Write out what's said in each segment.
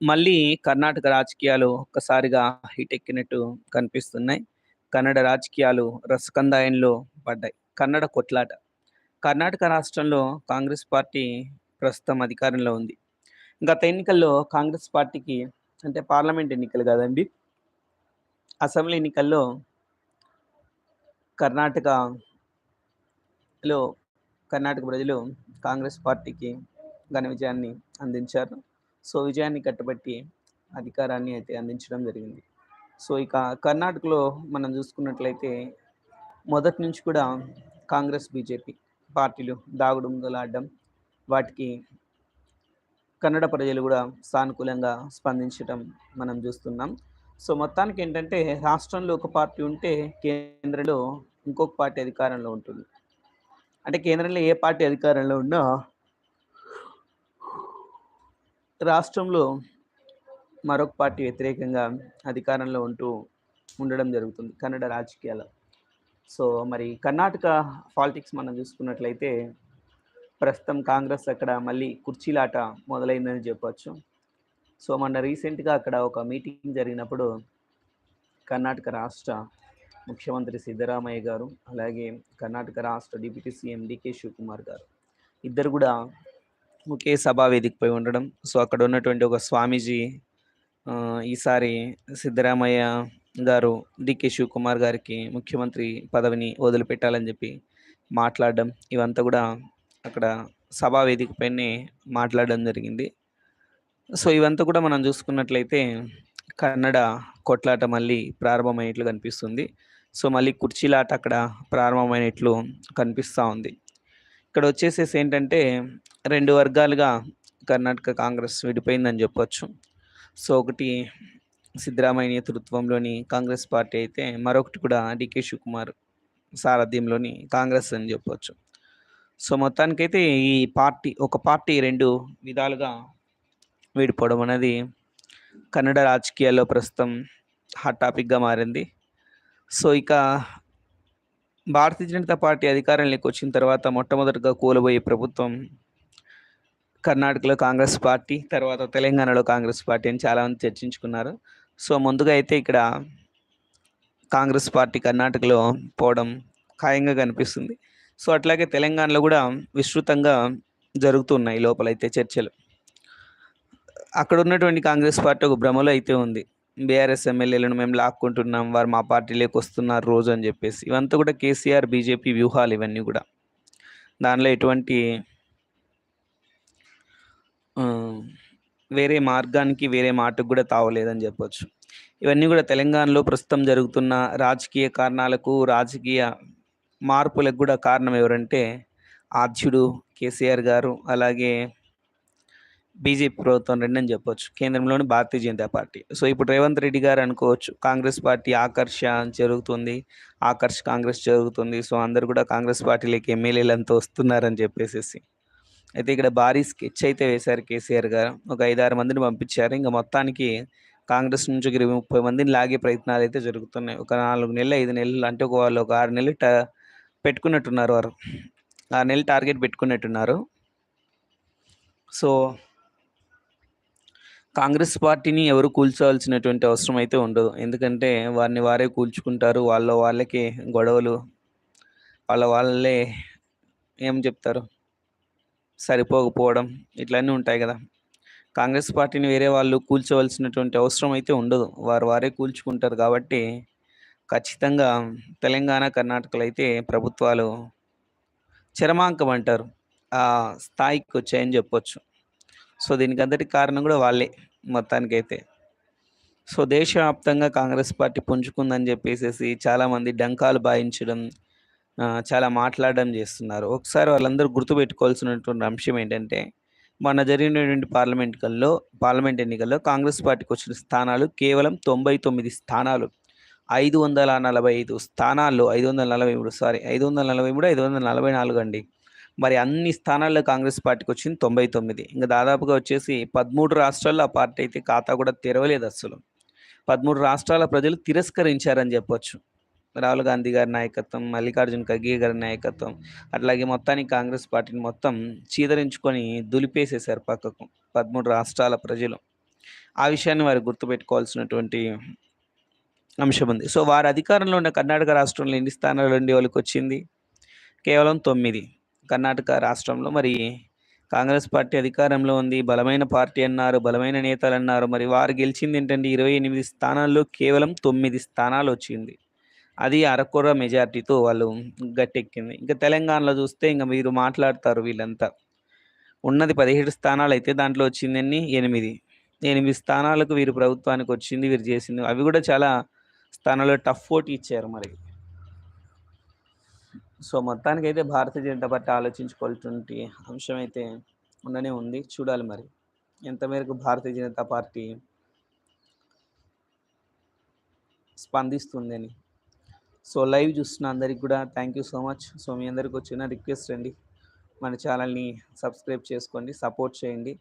మళ్ళీ కర్ణాటక రాజకీయాలు ఒక్కసారిగా హీటెక్కినట్టు కనిపిస్తున్నాయి. కన్నడ రాజకీయాలు రసకందాయంలో పడ్డాయి. కన్నడ కొట్లాట. కర్ణాటక రాష్ట్రంలో కాంగ్రెస్ పార్టీ ప్రస్తుతం అధికారంలో ఉంది. గత ఎన్నికల్లో కాంగ్రెస్ పార్టీకి అంటే పార్లమెంట్ ఎన్నికలు కాదండి. అసెంబ్లీ ఎన్నికల్లో కర్ణాటకలో కర్ణాటక ప్రజలు కాంగ్రెస్ పార్టీకి ఘన విజయాన్ని అందించారు. సో, విజయాన్ని కట్టబెట్టి అధికారాన్ని అయితే అందించడం జరిగింది. సో, ఇక కర్ణాటకలో మనం చూసుకున్నట్లయితే మొదటి నుంచి కూడా కాంగ్రెస్, బీజేపీ పార్టీలు దాగుడు మూతలాడడం వాటికి కన్నడ ప్రజలు కూడా సానుకూలంగా స్పందించడం మనం చూస్తున్నాం. సో, మొత్తానికి ఏంటంటే రాష్ట్రంలో ఒక పార్టీ ఉంటే కేంద్రంలో ఇంకొక పార్టీ అధికారంలో ఉంటుంది. అంటే కేంద్రంలో ఏ పార్టీ అధికారంలో ఉన్నా రాష్ట్రంలో మరొక పార్టీ వ్యతిరేకంగా అధికారంలో ఉంటూ ఉండడం జరుగుతుంది కన్నడ రాజకీయాలు. సో, మరి కర్ణాటక పాలిటిక్స్ మనం చూసుకున్నట్లయితే ప్రస్తుతం కాంగ్రెస్ అక్కడ మళ్ళీ కుర్చీలాట మొదలైందని చెప్పవచ్చు సో, మొన్న రీసెంట్‌గా అక్కడ ఒక మీటింగ్ జరిగినప్పుడు కర్ణాటక రాష్ట్ర ముఖ్యమంత్రి సిద్ధరామయ్య గారు, అలాగే కర్ణాటక రాష్ట్ర డిప్యూటీ సీఎం డికే శివకుమార్ గారు ఇద్దరు కూడా ఒకే సభా వేదికపై ఉండడం. సో, అక్కడ ఉన్నటువంటి ఒక స్వామీజీ ఈసారి సిద్ధరామయ్య గారు డికే శివకుమార్ గారికి ముఖ్యమంత్రి పదవిని వదిలిపెట్టాలని చెప్పి మాట్లాడడం ఇవంతా కూడా అక్కడ సభా వేదికపైనే మాట్లాడడం జరిగింది. సో, ఇవంతా కూడా మనం చూసుకున్నట్లయితే కన్నడ కొట్లాట మళ్ళీ ప్రారంభమైనట్లు కనిపిస్తుంది. సో, మళ్ళీ కుర్చీలాట అక్కడ ప్రారంభమైనట్లు కనిపిస్తూ ఉంది. ఇక్కడ వచ్చేసేసి ఏంటంటే రెండు వర్గాలుగా కర్ణాటక కాంగ్రెస్ విడిపోయిందని చెప్పొచ్చు. సో, ఒకటి సిద్ధరామయ్య నేతృత్వంలోని కాంగ్రెస్ పార్టీ అయితే మరొకటి కూడా డీకే శివకుమార్ సారథ్యంలోని కాంగ్రెస్ అని చెప్పొచ్చు. సో, మొత్తానికైతే ఈ పార్టీ ఒక పార్టీ రెండు విధాలుగా విడిపోవడం అనేది కన్నడ రాజకీయాల్లో ప్రస్తుతం హాట్ టాపిక్‌గా మారింది. సో, ఇక భారతీయ జనతా పార్టీ అధికారంలోకి వచ్చిన తర్వాత మొట్టమొదటగా కూలబోయే ప్రభుత్వం కర్ణాటకలో కాంగ్రెస్ పార్టీ, తర్వాత తెలంగాణలో కాంగ్రెస్ పార్టీ అని చాలామంది చర్చించుకున్నారు. సో, ముందుగా అయితే ఇక్కడ కాంగ్రెస్ పార్టీ కర్ణాటకలో పోవడం ఖాయంగా కనిపిస్తుంది. సో, అట్లాగే తెలంగాణలో కూడా విస్తృతంగా జరుగుతున్నాయి లోపలైతే చర్చలు. అక్కడ ఉన్నటువంటి కాంగ్రెస్ పార్టీ ఒక భ్రమలో అయితే ఉంది. బీఆర్ఎస్ ఎమ్మెల్యేలను మేము లాక్కుంటున్నాం. వారు మా పార్టీలోకి వస్తున్నారు రోజు అని చెప్పేసి. ఇవంతా కూడా కేసీఆర్, బీజేపీ వ్యూహాలు ఇవన్నీ కూడా. దానిలో ఎటువంటి వేరే మార్గానికి, వేరే మాటకు కూడా తావలేదని చెప్పొచ్చు. ఇవన్నీ కూడా తెలంగాణలో ప్రస్తుతం జరుగుతున్న రాజకీయ కారణాలకు, రాజకీయ మార్పులకు కూడా కారణం ఎవరంటే ఆద్యుడు కేసీఆర్ గారు, అలాగే బీజేపీ ప్రభుత్వం రెండని చెప్పొచ్చు. కేంద్రంలోని భారతీయ జనతా పార్టీ. సో, ఇప్పుడు రేవంత్ రెడ్డి గారు అనుకోవచ్చు కాంగ్రెస్ పార్టీ ఆకర్ష జరుగుతుంది. ఆకర్ష్ కాంగ్రెస్ జరుగుతుంది. సో, అందరు కూడా కాంగ్రెస్ పార్టీలోకి ఎమ్మెల్యేలంతా వస్తున్నారని చెప్పేసేసి. అయితే ఇక్కడ భారీ స్కెచ్ అయితే వేశారు కేసీఆర్ గారు. ఒక 5, 6 మందిని పంపించారు. ఇంకా మొత్తానికి కాంగ్రెస్ నుంచి ఒక 20, 30 మందిని లాగే ప్రయత్నాలు అయితే జరుగుతున్నాయి. ఒక నాలుగు నెలలు, ఐదు నెలలు అంటే ఒక వాళ్ళు ఒక ఆరు నెలలు ట పెట్టుకున్నట్టున్నారు వారు. ఆరు నెలలు టార్గెట్ పెట్టుకున్నట్టున్నారు. సో కాంగ్రెస్ పార్టీని ఎవరు కూల్చోవాల్సినటువంటి అవసరం అయితే ఉండదు. ఎందుకంటే వారిని వారే కూల్చుకుంటారు. వాళ్ళ వాళ్ళకి గొడవలు వాళ్ళ వాళ్ళే ఏం చెప్తారు? సరిపోకపోవడం ఇట్లన్నీ ఉంటాయి కదా! కాంగ్రెస్ పార్టీని వేరే వాళ్ళు కూల్చోవలసినటువంటి అవసరం అయితే ఉండదు. వారు వారే కూల్చుకుంటారు కాబట్టి ఖచ్చితంగా తెలంగాణ, కర్ణాటకలో అయితే ప్రభుత్వాలు చరమాంకం అంటారు. ఆ స్థాయికి వచ్చాయని చెప్పొచ్చు. సో, దీనికి అంతటి కారణం కూడా వాళ్ళే మొత్తానికైతే. సో, దేశవ్యాప్తంగా కాంగ్రెస్ పార్టీ పుంజుకుందని చెప్పేసేసి చాలామంది డంకాలు బాయించడం, చాలా మాట్లాడడం చేస్తున్నారు. ఒకసారి వాళ్ళందరూ గుర్తుపెట్టుకోవాల్సినటువంటి అంశం ఏంటంటే మొన్న జరిగినటువంటి పార్లమెంట్ కల్లో పార్లమెంట్ ఎన్నికల్లో కాంగ్రెస్ పార్టీకి వచ్చిన స్థానాలు కేవలం 99 స్థానాలు. 545 స్థానాల్లో 543 సారీ 543, 544 అండి. మరి అన్ని స్థానాల్లో కాంగ్రెస్ పార్టీకి వచ్చింది తొంభై తొమ్మిది ఇంకా దాదాపుగా వచ్చేసి 13 రాష్ట్రాల్లో ఆ పార్టీ అయితే ఖాతా కూడా తెరవలేదు అస్సలు. 13 రాష్ట్రాల ప్రజలు తిరస్కరించారని చెప్పొచ్చు. రాహుల్ గాంధీ గారి నాయకత్వం, మల్లికార్జున ఖర్గే గారి నాయకత్వం, అట్లాగే మొత్తానికి కాంగ్రెస్ పార్టీని మొత్తం చీదరించుకొని దులిపేసేశారు పక్కకు 13 రాష్ట్రాల ప్రజలు. ఆ విషయాన్ని వారు గుర్తుపెట్టుకోవాల్సినటువంటి అంశం ఉంది సో వారు అధికారంలో ఉన్న కర్ణాటక రాష్ట్రంలో ఎన్ని స్థానాలు ఉండే వాళ్ళకి వచ్చింది కేవలం తొమ్మిది కర్ణాటక రాష్ట్రంలో మరి కాంగ్రెస్ పార్టీ అధికారంలో ఉంది. బలమైన పార్టీ అన్నారు బలమైన నేతలు అన్నారు. మరి వారు గెలిచింది ఏంటంటే ఇరవై ఎనిమిది స్థానాల్లో కేవలం తొమ్మిది స్థానాలు వచ్చింది. అది అరకొర మెజార్టీతో వాళ్ళు గట్టెక్కింది. ఇంకా తెలంగాణలో చూస్తే ఇంకా మీరు మాట్లాడతారు వీళ్ళంతా. ఉన్నది పదిహేడు స్థానాలు అయితే దాంట్లో వచ్చిందని ఎనిమిది. ఎనిమిది స్థానాలకు వీరు ప్రభుత్వానికి వచ్చింది వీరు చేసింది. అవి కూడా చాలా స్థానాల్లో టఫ్ ఓట్ ఇచ్చారు మరి. సో మొత్తానికి అయితే భారతీయ జనతా పార్టీ ఆలోచించుకోవాల్సినటువంటి అంశం అయితే ఉండనే ఉంది. చూడాలి మరి. ఎంత మేరకు భారతీయ జనతా పార్టీ స్పందిస్తుందని. సో లైవ్ చూస్తున్న అందరికి కూడా thank you so much so మీ అందరికి వచ్చిన రిక్వెస్ట్ అండి. మన ఛానల్ని సబ్స్క్రైబ్ చేసుకోండి సపోర్ట్ చేయండి.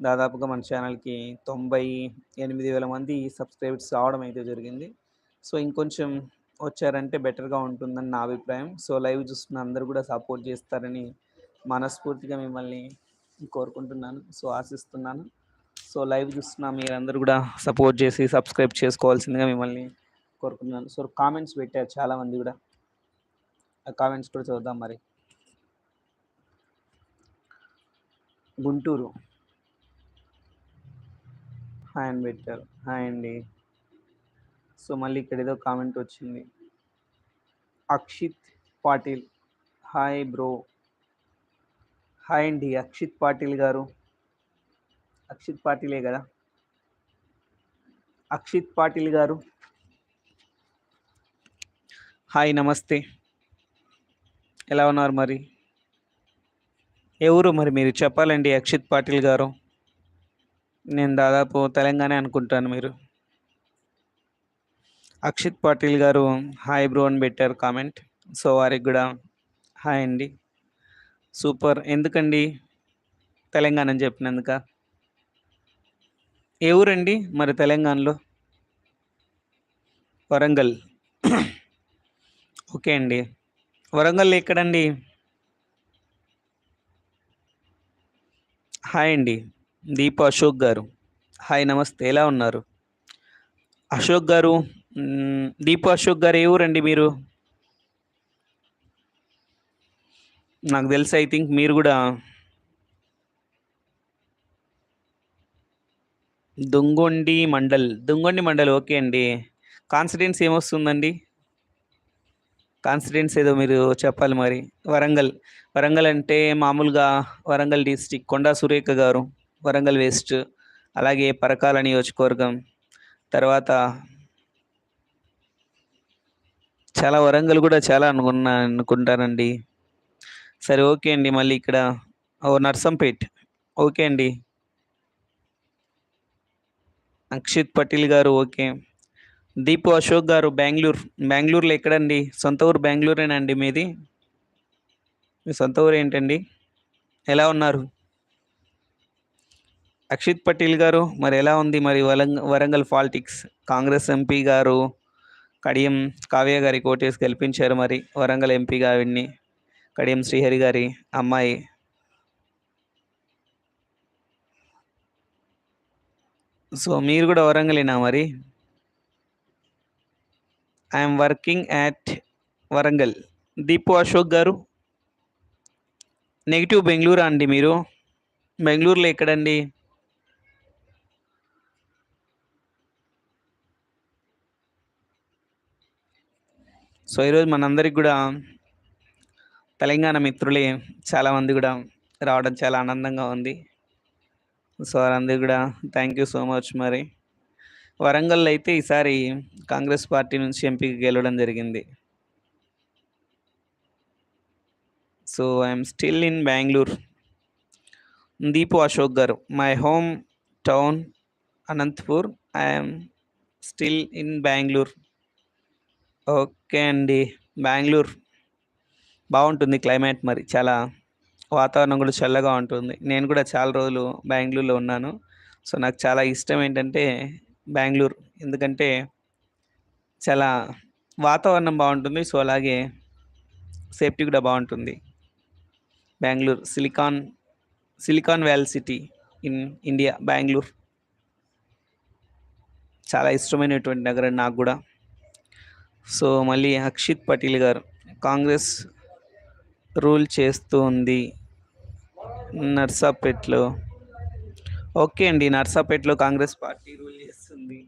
దాదాపుగా మన ఛానల్కి తొంభై ఎనిమిది వేల మంది సబ్స్క్రైబర్స్ రావడం అయితే జరిగింది. సో ఇంకొంచెం వచ్చారంటే బెటర్గా ఉంటుందని నా అభిప్రాయం. సో లైవ్ చూస్తున్న అందరూ కూడా సపోర్ట్ చేస్తారని మనస్ఫూర్తిగా మిమ్మల్ని కోరుకుంటున్నాను. సో ఆశిస్తున్నాను. సో లైవ్ చూస్తున్న మీరందరూ కూడా సపోర్ట్ చేసి సబ్స్క్రైబ్ చేసుకోవాల్సిందిగా మిమ్మల్ని కోరుకుంటున్నాను. సో కామెంట్స్ పెట్టారు చాలామంది కూడా. ఆ కామెంట్స్ కూడా చూద్దాం మరి. గుంటూరు. హాయ్ అని పెట్టారు. హాయ్ అండి. సో మళ్ళీ ఇక్కడ ఏదో కామెంట్ వచ్చింది. Akshit Patil. Hi bro hi అండి అక్షిత్ పాటిల్ గారు. అక్షిత్ పాటిలే కదా? అక్షిత్ పాటిల్ గారు. హాయ్ నమస్తే. ఎలా ఉన్నారు మరి? ఎవరు మరి మీరు? చెప్పాలండి అక్షిత్ పాటిల్ గారు. నేను దాదాపు తెలంగాణ అనుకుంటాను మీరు. అక్షిత్ పాటిల్ గారు హాయ్ బ్రో అని పెట్టారు కామెంట్. సో వారికి కూడా హాయ్ అండి. సూపర్. ఎందుకండి తెలంగాణ అని చెప్పినందుక? ఏ ఊరండి మరి తెలంగాణలో? వరంగల్. ఓకే అండి. వరంగల్ ఎక్కడండి? హాయ్ అండి. దీప అశోక్ గారు. హాయ్ నమస్తే. ఎలా ఉన్నారు? అశోక్ గారు దీపు అశోక్ గారు ఏ ఊరండి మీరు? నాకు తెలిసి ఐ థింక్ మీరు కూడా దుంగొండి మండల్ దుంగొండి మండల్ ఓకే అండి. కాన్సిడెన్స్ ఏమొస్తుందండి? కాన్సిడెన్స్ ఏదో మీరు చెప్పాలి మరి. వరంగల్. వరంగల్ అంటే మామూలుగా వరంగల్ డిస్టిక్ కొండా సురేఖ గారు వరంగల్ వెస్ట్ అలాగే పరకాల నియోజకవర్గం తర్వాత చాలా వరంగల్ కూడా చాలా అనుకున్నా అనుకుంటానండి. సరే ఓకే అండి. మళ్ళీ ఇక్కడ ఓ నర్సంపేట్. ఓకే అండి. అక్షిత్ పటేల్ గారు ఓకే. దీపు అశోక్ గారు బెంగళూరు. బెంగళూరులో ఎక్కడండి? సొంత ఊరు బెంగళూరేనండి మీది? మీ సొంత ఊరు ఏంటండి? ఎలా ఉన్నారు? అక్షిత్ పటేల్ గారు మరి ఎలా ఉంది మరి వరంగ వరంగల్ పాలిటిక్స్? కాంగ్రెస్ ఎంపీ గారు కడియం కావ్య గారి కోటేసి గెలిపించారు మరి. వరంగల్ ఎంపీగా ఆవిడ్ని కడియం శ్రీహరి గారి అమ్మాయి. సో మీరు కూడా వరంగలేనా మరి? I'm working at Warangal. Deepu Ashok గారు? నెగిటివ్ బెంగళూరు అండి మీరు. బెంగళూరులో ఎక్కడండి? సో ఈరోజు మనందరికి కూడా తెలంగాణ మిత్రులే చాలామంది కూడా రావడం చాలా ఆనందంగా ఉంది. సో వారందరికీ కూడా థ్యాంక్ యూ సో మచ్ మరి. వరంగల్లో అయితే ఈసారి కాంగ్రెస్ పార్టీ నుంచి ఎంపీకి గెలవడం జరిగింది. So I'm still in Bengaluru Deepu Ashok గారు my home town Anantapur I'm still in Bengaluru okay okay అండి. బెంగళూరు. బాగుంటుంది క్లైమేట్ మరి. చాలా వాతావరణం కూడా చల్లగా ఉంటుంది. నేను కూడా చాలా రోజులు బెంగళూరులో ఉన్నాను. సో నాకు చాలా ఇష్టం ఏంటంటే బెంగళూరు. ఎందుకంటే చాలా వాతావరణం బాగుంటుంది. సో అలాగే సేఫ్టీ కూడా బాగుంటుంది. Bengaluru. Silicon Silicon Valley city in India Bengaluru. చాలా ఇష్టమైనటువంటి నగరం నాకు కూడా. సో మళ్ళీ అక్షిత్ పటేల్ గారు కాంగ్రెస్ రూల్ చేస్తూ ఉంది నర్సాపేట్లో. ఓకే అండి నర్సాపేట్లో కాంగ్రెస్ పార్టీ రూల్ చేస్తుంది.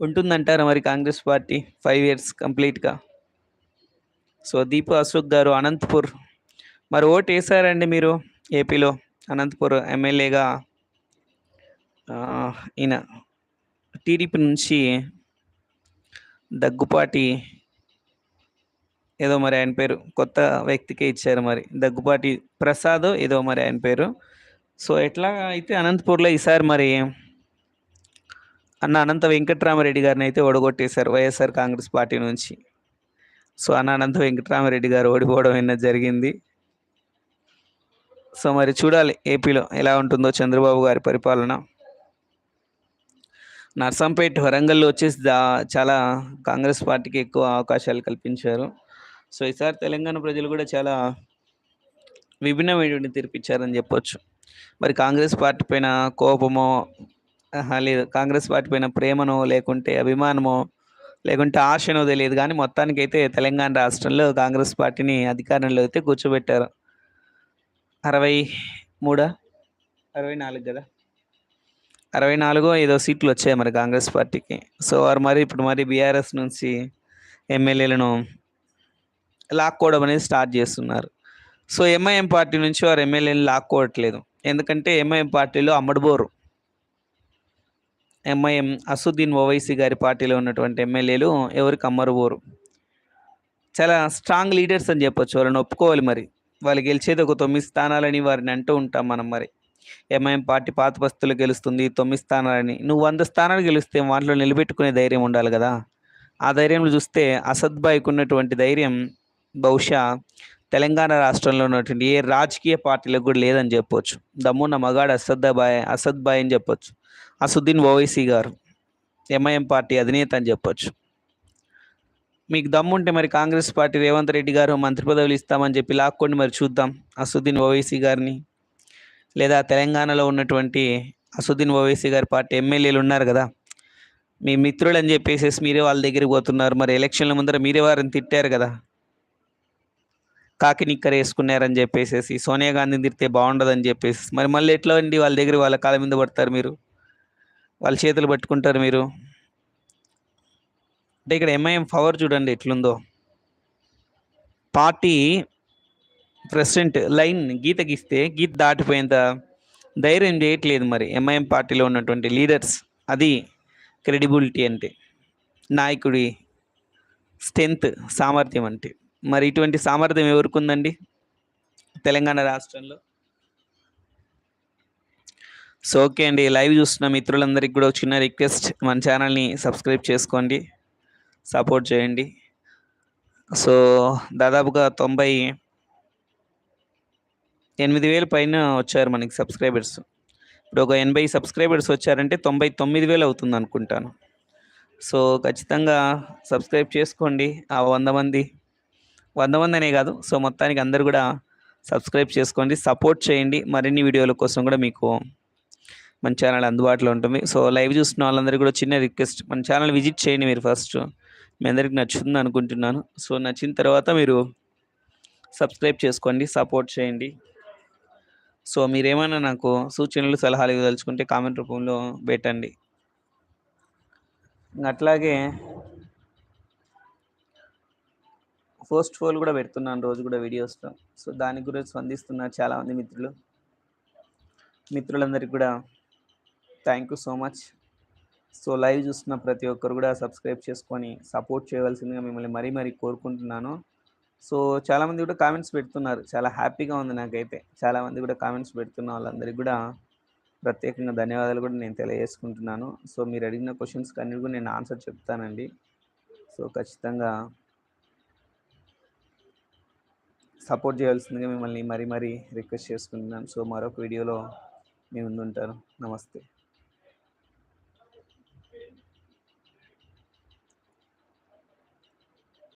ఉంటుందంటారా మరి కాంగ్రెస్ పార్టీ ఫైవ్ ఇయర్స్ కంప్లీట్గా? సో దీపు అశోక్ గారు అనంతపూర్. మరి ఓటు వేసారండి మీరు ఏపీలో? అనంతపూర్ ఎమ్మెల్యేగా ఈయన టీడీపీ నుంచి దగ్గుపాటి ఏదో మరి ఆయన పేరు కొత్త వ్యక్తికే ఇచ్చారు మరి. దగ్గుపాటి ప్రసాద్ ఏదో మరి ఆయన పేరు. సో ఎట్లా అయితే అనంతపూర్లో ఈసారి మరి అన్న అనంత వెంకట్రామరెడ్డి గారిని అయితే ఓడగొట్టేశారు వైఎస్ఆర్ కాంగ్రెస్ పార్టీ నుంచి. సో అన్న అనంత వెంకట్రామరెడ్డి గారు ఓడిపోవడం అనేది జరిగింది. సో మరి చూడాలి ఏపీలో ఎలా ఉంటుందో చంద్రబాబు గారి పరిపాలన. నర్సంపేట్ వరంగల్లో వచ్చేసి దా చాలా కాంగ్రెస్ పార్టీకి ఎక్కువ అవకాశాలు కల్పించారు. సో ఈసారి తెలంగాణ ప్రజలు కూడా చాలా విభిన్నమైనటువంటి తీర్పిచ్చారని చెప్పొచ్చు. మరి కాంగ్రెస్ పార్టీ పైన కోపమో లేదు. కాంగ్రెస్ పార్టీ పైన ప్రేమనో లేకుంటే అభిమానమో లేకుంటే ఆశనో తెలియదు. కానీ మొత్తానికైతే తెలంగాణ రాష్ట్రంలో కాంగ్రెస్ పార్టీని అధికారంలో అయితే కూర్చోబెట్టారు. అరవై మూడా? అరవై నాలుగు కదా? అరవై నాలుగో ఏదో సీట్లు వచ్చాయి మరి కాంగ్రెస్ పార్టీకి. సో వారు మరి ఇప్పుడు మరి బీఆర్ఎస్ నుంచి ఎమ్మెల్యేలను లాక్కోవడం అనేది స్టార్ట్ చేస్తున్నారు. సో ఎంఐఎం పార్టీ నుంచి వారు ఎమ్మెల్యేని లాక్కోవట్లేదు. ఎందుకంటే ఎంఐఎం పార్టీలో అమ్మడుబోరు ఎంఐఎం అసుద్దీన్ ఓవైసీ గారి పార్టీలో ఉన్నటువంటి ఎమ్మెల్యేలు ఎవరికి అమ్మరుబోరు చాలా స్ట్రాంగ్ లీడర్స్ అని చెప్పొచ్చు. వాళ్ళని ఒప్పుకోవాలి మరి. వాళ్ళు గెలిచేది ఒక తొమ్మిది స్థానాలని వారిని అంటూ ఉంటాం మనం మరి. ఎంఐఎం పార్టీ పాత పస్తులు గెలుస్తుంది తొమ్మిది స్థానాలని. నువ్వు వంద స్థానాలు గెలిస్తే వాటిలో నిలబెట్టుకునే ధైర్యం ఉండాలి కదా. ఆ ధైర్యంలో చూస్తే అసద్బాయికి ఉన్నటువంటి ధైర్యం బహుశా తెలంగాణ రాష్ట్రంలో ఉన్నటువంటి ఏ రాజకీయ పార్టీలకు కూడా లేదని చెప్పొచ్చు. దమ్మున్న మగాడు అసద్దాబాయ్ అసద్బాయ్ అని చెప్పొచ్చు. అసుద్దీన్ ఓవైసీ గారు ఎంఐఎం పార్టీ అధినేత అని చెప్పొచ్చు. మీకు దమ్ముంటే మరి కాంగ్రెస్ పార్టీ రేవంత్ రెడ్డి గారు మంత్రి పదవులు ఇస్తామని చెప్పి లాక్కోండి మరి చూద్దాం అసుద్దీన్ ఓవైసీ గారిని. లేదా తెలంగాణలో ఉన్నటువంటి అసుద్దీన్ ఓవైసీ గారి పార్టీ ఎమ్మెల్యేలు ఉన్నారు కదా. మీ మిత్రులు అని చెప్పేసి మీరే వాళ్ళ దగ్గరికి పోతున్నారు. మరి ఎలక్షన్ల ముందర మీరే వారిని తిట్టారు కదా. కాకి నిక్కర చెప్పేసి సోనియా గాంధీని తిడితే బాగుండదని చెప్పేసి మరి మళ్ళీ ఎట్లా అండి వాళ్ళ దగ్గర వాళ్ళ కాళ్ళ మీద పడతారు మీరు? వాళ్ళ చేతులు పట్టుకుంటారు మీరు? అంటే ఇక్కడ ఎంఐఎం పవర్ చూడండి ఎట్లుందో. పార్టీ ప్రెసిడెంట్ లైన్ గీత గీస్తే గీత దాటిపోయేంత ధైర్యం చేయట్లేదు మరి ఎంఐఎం పార్టీలో ఉన్నటువంటి లీడర్స్. అది క్రెడిబిలిటీ అంటే నాయకుడి స్ట్రెంత్ సామర్థ్యం అంటే. మరి ఇటువంటి సామర్థ్యం ఎవరికి ఉందండి తెలంగాణ రాష్ట్రంలో? సో ఓకే అండి. లైవ్ చూస్తున్న మిత్రులందరికీ కూడా చిన్న రిక్వెస్ట్. మన ఛానల్ని సబ్స్క్రైబ్ చేసుకోండి. సపోర్ట్ చేయండి. సో దాదాపుగా తొంభై ఎనిమిది వేలు పైన వచ్చారు మనకి సబ్స్క్రైబర్స్. ఇప్పుడు ఒక ఎనభై సబ్స్క్రైబర్స్ వచ్చారంటే తొంభై తొమ్మిది వేలు అవుతుంది అనుకుంటాను సో ఖచ్చితంగా సబ్స్క్రైబ్ చేసుకోండి. ఆ వంద మంది వంద మంది అనే కాదు. సో మొత్తానికి అందరు కూడా సబ్స్క్రైబ్ చేసుకోండి. సపోర్ట్ చేయండి. మరిన్ని వీడియోల కోసం కూడా మీకు మన ఛానల్ అందుబాటులో ఉంటుంది. సో లైవ్ చూస్తున్న వాళ్ళందరికీ కూడా చిన్న రిక్వెస్ట్. మన ఛానల్ విజిట్ చేయండి మీరు ఫస్ట్. మీ అందరికి నచ్చుతుంది అనుకుంటున్నాను. సో నచ్చిన తర్వాత మీరు సబ్స్క్రైబ్ చేసుకోండి. సపోర్ట్ చేయండి. సో మీరేమైనా నాకు సూచనలు సలహాలు ఇవ్వదలుచుకుంటే కామెంట్ రూపంలో పెట్టండి. అట్లాగే పోస్ట్ ఫోల్ కూడా పెడుతున్నాను రోజు కూడా వీడియోస్లో. సో దాని గురించి స్పందిస్తున్నారు చాలామంది మిత్రులు. మిత్రులందరికీ కూడా thank you so much so live చూస్తున్న ప్రతి ఒక్కరు కూడా సబ్స్క్రైబ్ చేసుకొని సపోర్ట్ చేయవలసిందిగా మిమ్మల్ని మరీ మరీ కోరుకుంటున్నాను. సో చాలామంది కూడా కామెంట్స్ పెడుతున్నారు. చాలా హ్యాపీగా ఉంది నాకైతే. చాలామంది కూడా కామెంట్స్ పెడుతున్న వాళ్ళందరికీ కూడా ప్రత్యేకంగా ధన్యవాదాలు కూడా నేను తెలియజేసుకుంటున్నాను. సో మీరు అడిగిన క్వశ్చన్స్కి అన్నిటి కూడా నేను ఆన్సర్ చెప్తానండి. సో ఖచ్చితంగా సపోర్ట్ చేయాల్సిందిగా మిమ్మల్ని మరీ మరీ రిక్వెస్ట్ చేసుకుంటున్నాను. సో మరొక వీడియోలో మీ ముందు ఉంటాను నమస్తే.